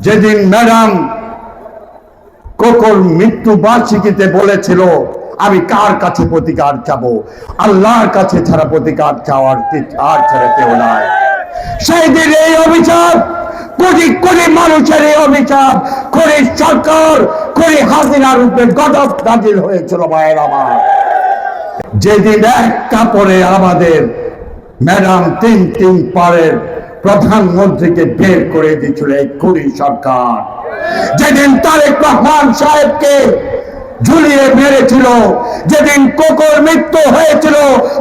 যেদিন ম্যাডাম কোকর মৃত্যু বার্ষিকীতে বলেছিল, আমি কার কাছে প্রতিকার চাবো? আল্লাহর কাছে ছাড়া প্রতিকার চাওয়ার আর ছাড়া কেউ নাই। সেই দিন এই অভিশাপ কোটি কোটি মানুষের এই অভিশাপ করে সরকার করে হাসিনা রূপে গদব নাজিল হয়েছিল মায়ের আমার যেদিন এক কাপড়ে আমাদের ম্যাডাম তিন তিন পারের প্রধানমন্ত্রীকে বের করে দিয়েছিল এই কুড়ি সরকার। যেদিন তারেক রহমান সাহেবকে ঝুলিয়ে মেরেছিল, যেদিন কোকর মৃত্যু হয়েছিল,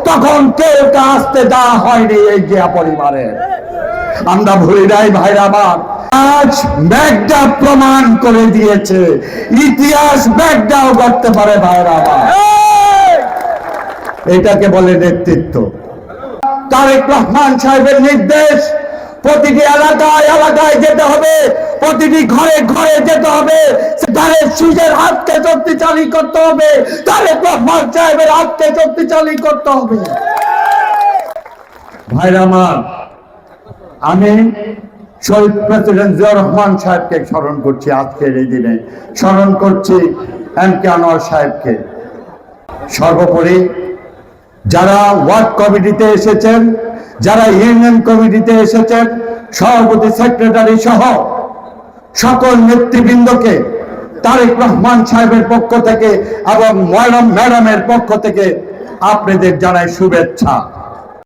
তখন কেউ তা আসতে দেওয়া হয়নি এই জিয়া পরিবারের আমরা ভুলি নাই ভাইরা আমার। আজ ব্যাগটা প্রমাণ করে দিয়েছে, ইতিহাস ব্যাগটাও করতে পারে ভাইরা আমার। এটাকে বলে নেতৃত্ব। তারেক রহমান সাহেবের নির্দেশ প্রতিটি এলাকায় এলাকায় যেতে হবে। প্রতিটি ঘরে ঘরে যেতে হবে। তারেক সুজের হাতকে শক্তিশালী করতে হবে রহমান সাহেবের হাতকে শক্তিশালী করতে হবে। ভাইরা আমার, আমি শহীদ প্রেসিডেন্ট জিয়া রহমান সাহেবকে স্মরণ করছি আজকের এই দিনে। স্মরণ করছি এম কে আনোয়ার সাহেবকে। সর্বোপরি যারা ওয়ার্ড কমিটিতে এসেছেন যারা ইউনিয়ন কমিটিতে এসেছেন, সভাপতি, সেক্রেটারি সহ সকল নেতৃবৃন্দকে, তারেক রহমান সাহেবের পক্ষ থেকে এবং ম্যাডাম, ম্যাডামের পক্ষ থেকে আপনাদের জানাই শুভেচ্ছা।